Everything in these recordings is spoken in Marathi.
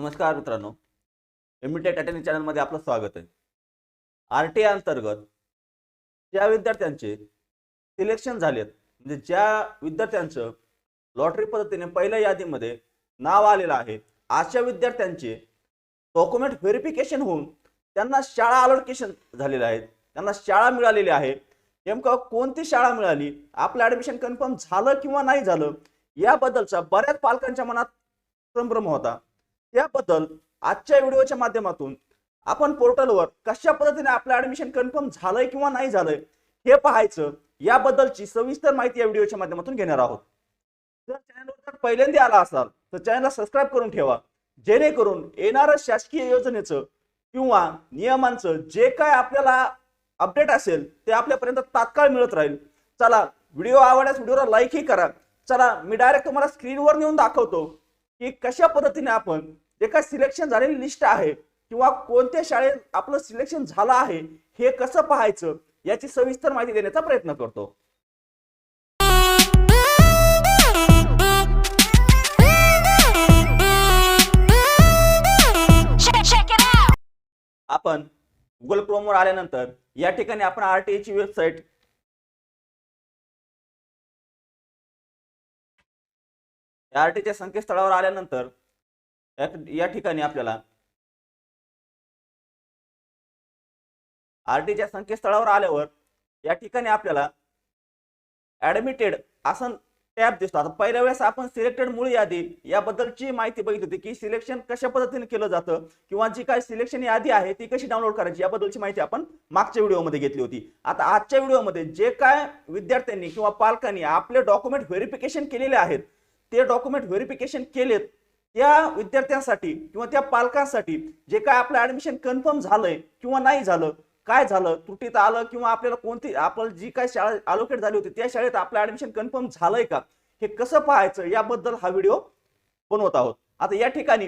नमस्कार मित्रांनो. एमिटेट अटेंडिंग चॅनलमध्ये आपलं स्वागत आहे. आर टी आय अंतर्गत ज्या विद्यार्थ्यांचे सिलेक्शन झालेत म्हणजे ज्या विद्यार्थ्यांचं लॉटरी पद्धतीने पहिल्या यादीमध्ये नाव आलेलं आहे अशा विद्यार्थ्यांचे डॉक्युमेंट व्हेरिफिकेशन होऊन त्यांना शाळा अलोकेशन झालेल्या आहेत त्यांना शाळा मिळालेली आहे. नेमकं कोणती शाळा मिळाली? आपलं ॲडमिशन कन्फर्म झालं किंवा नाही झालं? याबद्दलचा बऱ्याच पालकांच्या मनात संभ्रम होता. त्याबद्दल आजच्या व्हिडिओच्या माध्यमातून आपण पोर्टलवर कशा पद्धतीने आपलं ऍडमिशन कन्फर्म झालंय किंवा नाही झालंय हे पाहायचं याबद्दलची सविस्तर माहिती या व्हिडिओच्या माध्यमातून घेणार आहोत. जर चॅनलवर जर पहिल्यांदा आला असाल तर चॅनलला सबस्क्राईब करून ठेवा. जेणेकरून येणारं शासकीय योजनेचं किंवा नियमांचं जे काय आपल्याला अपडेट असेल ते आपल्यापर्यंत तात्काळ मिळत राहील. चला व्हिडिओ आवडल्यास व्हिडिओला लाईकही करा. चला मी डायरेक्ट तुम्हाला स्क्रीनवर नेऊन दाखवतो. की कशा पद्धतीने आपण जे काय सिलेक्शन झालेली लिस्ट आहे किंवा कोणत्या शाळेत आपलं सिलेक्शन झालं आहे हे कसं पाहायचं याची सविस्तर माहिती देण्याचा प्रयत्न करतो. आपण गुगल क्रोमवर आल्यानंतर या ठिकाणी आपण आर टी ची वेबसाईट आर टीच्या संकेतस्थळावर आल्यानंतर या- ठिकाणी आपल्याला आर टीच्या संकेतस्थळावर आल्यावर या ठिकाणी आपल्याला ऍडमिटेड असं टॅब दिसतो. आता पहिल्या वेळेस आपण सिलेक्टेड मूळ यादी याबद्दलची माहिती बघितली होती की सिलेक्शन कशा पद्धतीने केलं जातं किंवा जी काय सिलेक्शन यादी आहे ती कशी डाउनलोड करायची याबद्दलची माहिती आपण मागच्या व्हिडिओमध्ये घेतली होती. आता आजच्या व्हिडिओमध्ये जे काय विद्यार्थ्यांनी किंवा पालकांनी आपले डॉक्युमेंट व्हेरिफिकेशन केलेले आहेत ते डॉक्युमेंट व्हेरिफिकेशन केलेत त्या विद्यार्थ्यांसाठी किंवा त्या पालकांसाठी जे काय आपलं ऍडमिशन कन्फर्म झालंय किंवा नाही झालं काय झालं त्रुटीत आलं किंवा आपल्याला कोणती आपल्याला जी काय शाळा अलोकेट झाली होती त्या शाळेत आपलं ऍडमिशन कन्फर्म झालंय का? हे कसं पाहायचं? याबद्दल हा व्हिडिओ बनवत आहोत. आता या ठिकाणी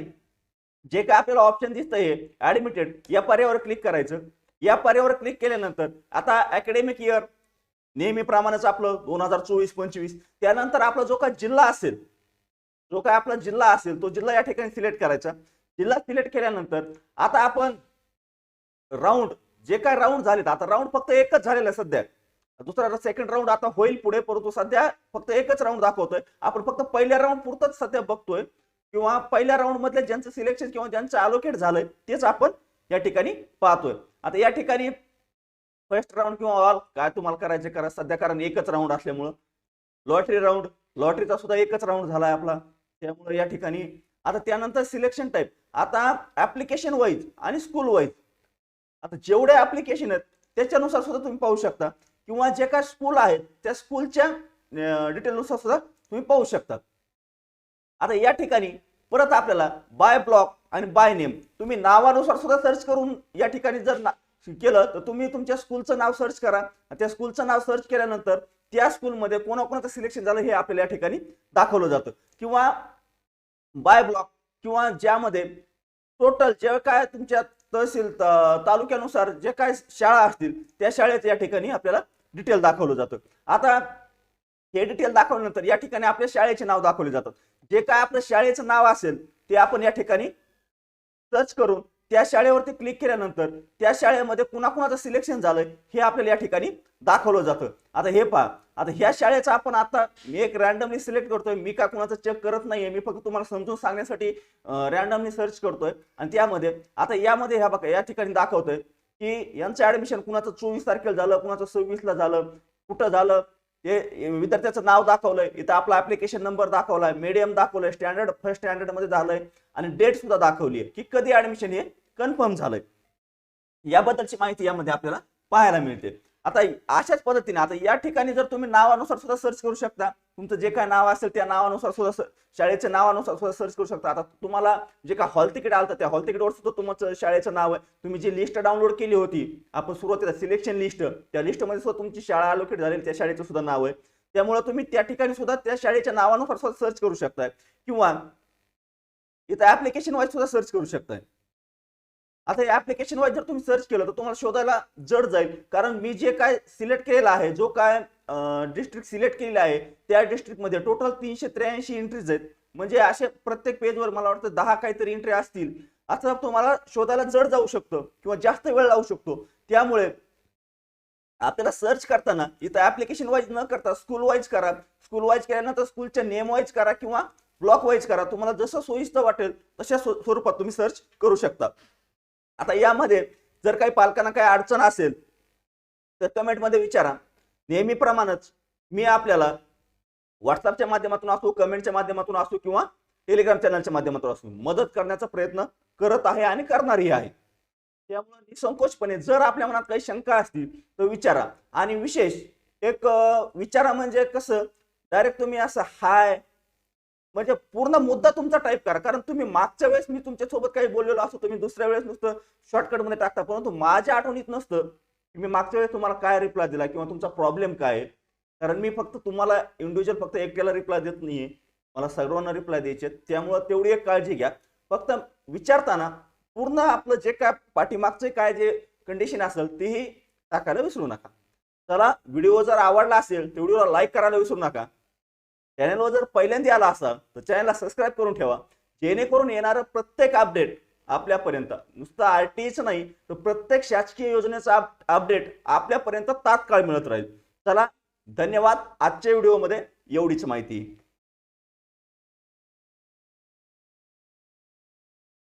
जे काय आपल्याला ऑप्शन दिसतंय ऍडमिटेड या पर्यावर क्लिक करायचं. या पर्यावर क्लिक केल्यानंतर आता अकॅडमिक इयर नेहमीप्रमाणेच आपलं दोन हजार चोवीस पंचवीस त्यानंतर आपला जो काय जिल्हा असेल जो काय आपला जिल्हा असेल तो जिल्हा या ठिकाणी सिलेक्ट करायचा. जिल्हा सिलेक्ट केल्यानंतर आता आपण राऊंड जे काय राऊंड झालेत आता राऊंड फक्त एकच झालेला आहे सध्या. दुसरा सेकंड राऊंड आता होईल पुढे परंतु सध्या फक्त एकच राऊंड दाखवतोय. आपण फक्त पहिल्या राऊंड पुरतच सध्या बघतोय. किंवा पहिल्या राऊंड मधले ज्यांचं सिलेक्शन किंवा ज्यांचं अलोकेट झालंय तेच आपण या ठिकाणी पाहतोय. आता या ठिकाणी फर्स्ट राऊंड किंवा ऑल काय तुम्हाला करायचे करा सध्या कारण एकच राऊंड असल्यामुळं. लॉटरी राऊंड लॉटरीचा सुद्धा एकच राऊंड झालाय आपला. त्यामुळे या ठिकाणी आता त्यानंतर सिलेक्शन टाईप आता ऍप्लिकेशन वाईज आणि स्कूल वाईज आता जेवढे ऍप्लिकेशन आहेत त्याच्यानुसार सुद्धा तुम्ही पाहू शकता. किंवा जे काय स्कूल आहेत त्या स्कूलच्या डिटेलनुसार सुद्धा तुम्ही पाहू शकता. आता या ठिकाणी परत आपल्याला बाय ब्लॉक आणि बाय नेम तुम्ही नावानुसार सुद्धा सर्च करून या ठिकाणी जर ना केलं तर तुम्ही तुमच्या स्कूलचं नाव सर्च करा. त्या स्कूलचं नाव सर्च केल्यानंतर त्या स्कूलमध्ये कोणाकोणाचं सिलेक्शन झालं हे आपल्याला या ठिकाणी दाखवलं जातं. किंवा बाय ब्लॉक किंवा ज्यामध्ये टोटल जे काय तुमच्या तहसील तालुक्यानुसार जे काय शाळा असतील त्या शाळेत या ठिकाणी आपल्याला डिटेल दाखवलं जातं. आता हे डिटेल दाखवल्यानंतर या ठिकाणी आपल्या शाळेचे नाव दाखवले जातात. जे काय आपलं शाळेचं नाव असेल ते आपण या ठिकाणी सर्च करून त्या शाळेवरती क्लिक केल्यानंतर त्या शाळेमध्ये कुणाकुणाचं सिलेक्शन झालंय हे आपल्याला या ठिकाणी दाखवलं जातं. आता हे पहा आता ह्या शाळेचा आपण आता मी एक रॅन्डमली सिलेक्ट करतोय मी का कुणाचं चेक करत नाहीये मी फक्त तुम्हाला समजून सांगण्यासाठी रॅन्डमली सर्च करतोय. आणि त्यामध्ये आता यामध्ये ह्या बघा या ठिकाणी दाखवतोय की यांचं ऍडमिशन कुणाचं चोवीस तारखेला झालं कुणाचं सव्वीसला झालं कुठं झालं ते विद्यार्थ्याचं नाव दाखवलंय इथं आपला ऍप्लिकेशन नंबर दाखवलाय मीडियम दाखवलंय स्टँडर्ड फर्स्ट स्टँडर्डमध्ये झालंय आणि डेट सुद्धा दाखवली आहे. की कधी ऍडमिशन हे कन्फर्म झालंय. याबद्दलची माहिती यामध्ये आपल्याला पाहायला मिळते. आता अशाच पद्धतीने आता या ठिकाणी जर तुम्ही नावानुसार सुद्धा सर्च करू शकता तुमचं जे काय नाव असेल त्या नावानुसार सुद्धा शाळेच्या नावानुसार सुद्धा सर्च करू शकता. आता तुम्हाला जे काय हॉल तिकीट आलं त्या हॉल तिकीटवर सुद्धा तुमचं शाळेचं नाव आहे. तुम्ही जी लिस्ट डाउनलोड केली होती आपण सुरुवातीला सिलेक्शन लिस्ट त्या लिस्टमध्ये सुद्धा तुमची शाळा अलोकेट झालेली त्या शाळेचं सुद्धा नाव आहे. त्यामुळे तुम्ही त्या ठिकाणी सुद्धा त्या शाळेच्या नावानुसार सुद्धा सर्च करू शकताय. किंवा इथं ऍप्लिकेशन वाईज सुद्धा सर्च करू शकताय. आता या ऍप्लिकेशन वाईज जर तुम्ही सर्च केलं तर तुम्हाला शोधायला जड जाईल. कारण मी जे काय सिलेक्ट केलेलं आहे जो काय डिस्ट्रिक्ट सिलेक्ट केलेला आहे त्या डिस्ट्रिक्टमध्ये टोटल तीनशे त्र्याऐंशी एंट्रीज आहेत. म्हणजे असे प्रत्येक पेजवर मला वाटतं दहा काहीतरी एंट्री असतील. असं तुम्हाला शोधायला जड जाऊ शकतं किंवा जास्त वेळ लावू शकतो. त्यामुळे आपल्याला सर्च करताना इथं ऍप्लिकेशन वाईज न करता स्कूल वाईज करा. स्कूल वाईज केल्यानंतर स्कूलच्या नेम वाईज करा किंवा ब्लॉक वाईज करा. तुम्हाला जसं सोयीस्कर वाटेल तशा स्वरूपात तुम्ही सर्च करू शकता. आता यामध्ये जर काही पालकांना काही अडचण असेल तर कमेंटमध्ये विचारा. नेहमीप्रमाणेच मी आपल्याला व्हॉट्सअपच्या माध्यमातून असो कमेंटच्या माध्यमातून असो किंवा टेलिग्राम चॅनलच्या माध्यमातून असो मदत करण्याचा प्रयत्न करत आहे आणि करणारही आहे. त्यामुळे निसंकोचपणे जर आपल्या मनात काही शंका असतील तर विचारा. आणि विशेष एक विचारा म्हणजे कसं डायरेक्ट तुम्ही असं हाय म्हणजे पूर्ण मुद्दा तुमचा टाईप करा. कारण तुम्ही मागच्या वेळेस मी तुमच्यासोबत काही बोललेलो असतो तुम्ही दुसऱ्या वेळेस नुसतं शॉर्टकटमध्ये टाकता. परंतु माझ्या आठवणीत नसतं की मी मागच्या वेळेस तुम्हाला काय रिप्लाय दिला किंवा तुमचा प्रॉब्लेम काय आहे. कारण मी फक्त तुम्हाला इंडिव्हिज्युअल फक्त एकट्याला रिप्लाय देत नाहीये. मला सर्वांना रिप्लाय द्यायचे त्यामुळं तेवढी एक काळजी घ्या. फक्त विचारताना पूर्ण आपलं जे काय पाठीमागचे काय जे कंडिशन असेल तेही टाकायला विसरू नका. चला व्हिडिओ जर आवडला असेल तर व्हिडिओला लाईक करायला विसरू नका. चॅनलवर जर पहिल्यांदा आला असाल तर चॅनलला सबस्क्राईब करून ठेवा. जेणेकरून येणारं प्रत्येक अपडेट आपल्यापर्यंत नुसतं आर टीच नाही तर प्रत्येक शासकीय योजनेचा अपडेट आपल्यापर्यंत तात्काळ मिळत राहील. चला धन्यवाद आजच्या व्हिडिओमध्ये एवढीच माहिती.